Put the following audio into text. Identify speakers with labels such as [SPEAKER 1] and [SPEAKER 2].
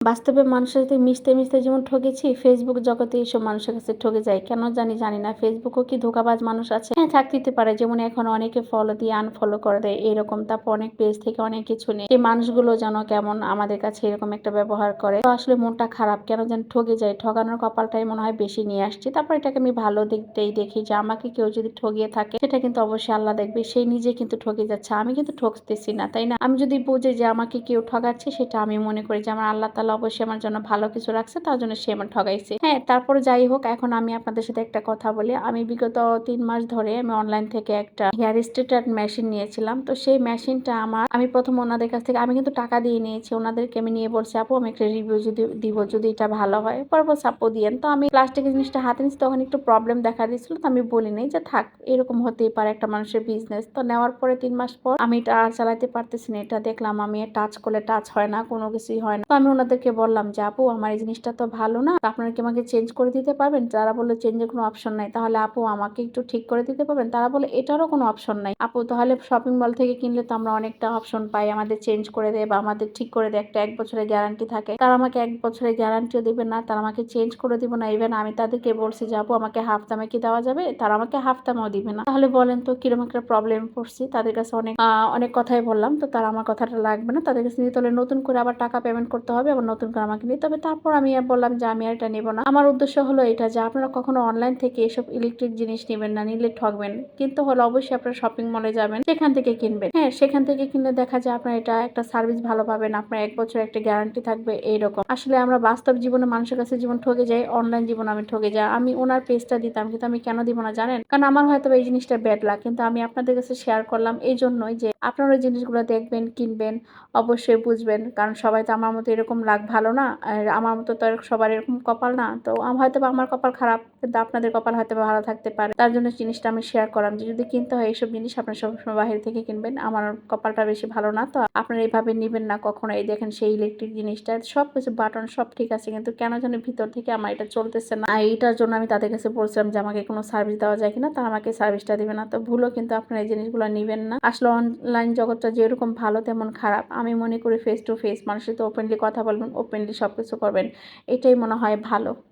[SPEAKER 1] বাস্তবে মানুষের সাথে মিশতে মিশতে যেমন ঠকেছি ফেসবুক জগতে এইসব মানুষের কাছে ঠকে যায়। কেন জানি জানি না। ফেসবুকও কি ধোকাবাজ মানুষ আছে? হ্যাঁ থাকতে পারে। যেমন এখন অনেকে ফলো দিয়ে আনফলো করে দেয়, এরকম। তারপর অনেক পেজ থেকে অনেক কিছু নেই এই মানুষগুলো যেন কেমন আমাদের কাছে এরকম একটা ব্যবহার করে। তো আসলে মনটা খারাপ। কেন যেন ঠকে যায়। ঠকানোর কপালটাই মনে হয় বেশি নিয়ে আসছি। তারপর এটাকে আমি ভালো দিকটাই দেখি যে আমাকে কেউ যদি ঠগিয়ে থাকে, সেটা কিন্তু অবশ্যই আল্লাহ দেখবে। সেই নিজে কিন্তু ঠকে যাচ্ছে। আমি কিন্তু ঠকতেছি না, তাই না? আমি যদি বুঝি যে আমাকে কেউ ঠকাচ্ছে, সেটা আমি মনে করি যে আমার আল্লাহ তালা অবশ্যই আমার জন্য ভালো কিছু রাখছে, তার জন্য সে আমার ঠগাইছে। হ্যাঁ তারপর যাই হোক, এখন আমি আপনাদের সাথে একটা কথা বলি। আমি বিগত তিন মাস ধরে আমি অনলাইন থেকে একটা হেয়ার স্ট্রেটার মেশিন নিয়েছিলাম। তো সেই মেশিনটা আমার, আমি প্রথম ওনাদের কাছ থেকে, আমি কিন্তু টাকা দিয়ে নিয়েছি। ওনাদেরকে আমি নিয়ে বলছি, আপু, আমি একটা রিভিউ যদি দিব, যদি এটা ভালো হয়। পর বলছে, আপু, দিয়েন। তো আমি প্লাস্টিকের জিনিসটা হাতে নিচ্ছি তখন একটু প্রবলেম দেখা দিয়েছিল। তো আমি বলি নাই যে, থাক, এরকম হতেই পারে একটা মানুষের বিজনেস তো নেওয়ার পরে তিন মাস পর আমি এটা আর চালাতে পারতেছি না। এটা দেখলাম আমি টাচ করলে টাচ হয় না, কোনো কিছুই হয় না। তো আমি ওনাদেরকে বললাম যে, আপু, আমার এই জিনিসটা তো ভালো না। আপনারা কি আমাকে চেঞ্জ করে দিতে পারবেন? তারা বলল চেঞ্জের কোনো অপশন নাই। তাহলে আপু, আমাকে একটু ঠিক করে দিতে পারবেন? তারা বলে এটারও কোনো অপশন নাই। আপু, তাহলে শপিং মল থেকে কিনলে তো আমরা অনেকটা অপশন পাই। আমাদের চেঞ্জ করে দেয় বা আমাদের ঠিক করে দেয়। একটা এক বছরের গ্যারান্টি থাকে। তারা আমাকে এক বছরের গ্যারান্টিও দিবে না। তারা আমাকে চেঞ্জ করে দিবে না। ইভেন আমি তাদেরকে বলছি যে, আপু, আমাকে হাফ দামে কি দেওয়া যাবে? তারা আমাকে হাফ দামেও দিবে না। তাহলে বলেন তো, কীরকম একটা প্রবলেম পড়ছি তাদের কাছে অনেক অনেক কথাই বললাম। তো তারা আমার কথাটা লাগবে না। তাদের কাছে নতুন করে আবার টাকা পেমেন্ট করতে হবে। আবার নতুন করে কিনি তবে তারপর আমি বললাম যে আমি আর এটা নেব না। আমার উদ্দেশ্য হলো এটা যে আপনারা কখনো অনলাইন থেকে এসব ইলেকট্রিক জিনিস নেবেন না, নিলে ঠকবেন কিন্তু হলো অবশ্যই আপনারা শপিং মলে যাবেন, সেখান থেকে কিনবেন। হ্যাঁ সেখান থেকে কিনলে দেখা যায় আপনার এটা একটা সার্ভিস ভালো পাবেন, আপনার এক বছর একটা গ্যারান্টি থাকবে, এইরকম। আসলে আমরা বাস্তব জীবনে মানুষের কাছে জীবন ঠকে যাই অনলাইন জীবন আমি ঠকে যাই। আমি ওনার পেজটা দিতাম, কিন্তু আমি কেন দিব না জানেন? কারণ আমার হয়তো এই জিনিসটা ব্যাড লাগ কিন্তু আমি আপনাদের কাছে শেয়ার করলাম এই জন্যই যে আপনারা জিনিসগুলো দেখবেন, কিনবেন, অবশ্যই বুঝবেন। কারণ সবাই তো আমার মতো এরকম লাগ ভালো না, আর আমার মতো তো সবার এরকম কপাল না, তো হয়তো বা আমার কপাল খারাপ, কিন্তু আপনাদের কপাল হয়তো বা ভালো থাকতে পারে। তার জন্য জিনিসটা আমি শেয়ার করলাম যে যদি কিনতে হয় এইসব জিনিস আপনার সবসময় বাহির থেকে কিনবেন, আমার কপালটা বেশি ভালো না, তো আপনারা এইভাবে নেবেন না কখনো। এই দেখেন সেই ইলেকট্রিক জিনিসটা, সব কিছু বাটন সব ঠিক আছে, কিন্তু কেন জানি ভিতর থেকে আমার এটা চলতেছে না। এইটার জন্য আমি তাদের কাছে বলছিলাম যে আমাকে কোনো সার্ভিস দেওয়া যায় কিনা, তারা আমাকে সার্ভিসটা দিবে না, তো ভুলও কিন্তু আপনারা এই জিনিসগুলো নেবেন না। আসলে অনলাইন জগৎটা যেরকম ভালো, তেমন খারাপ। আমি মনে করি ফেস টু ফেস মানুষের তো ওপেনলি কথা বলবেন ওপেনলি সব কিছু করবেন। এটাই মনে হয় ভালো।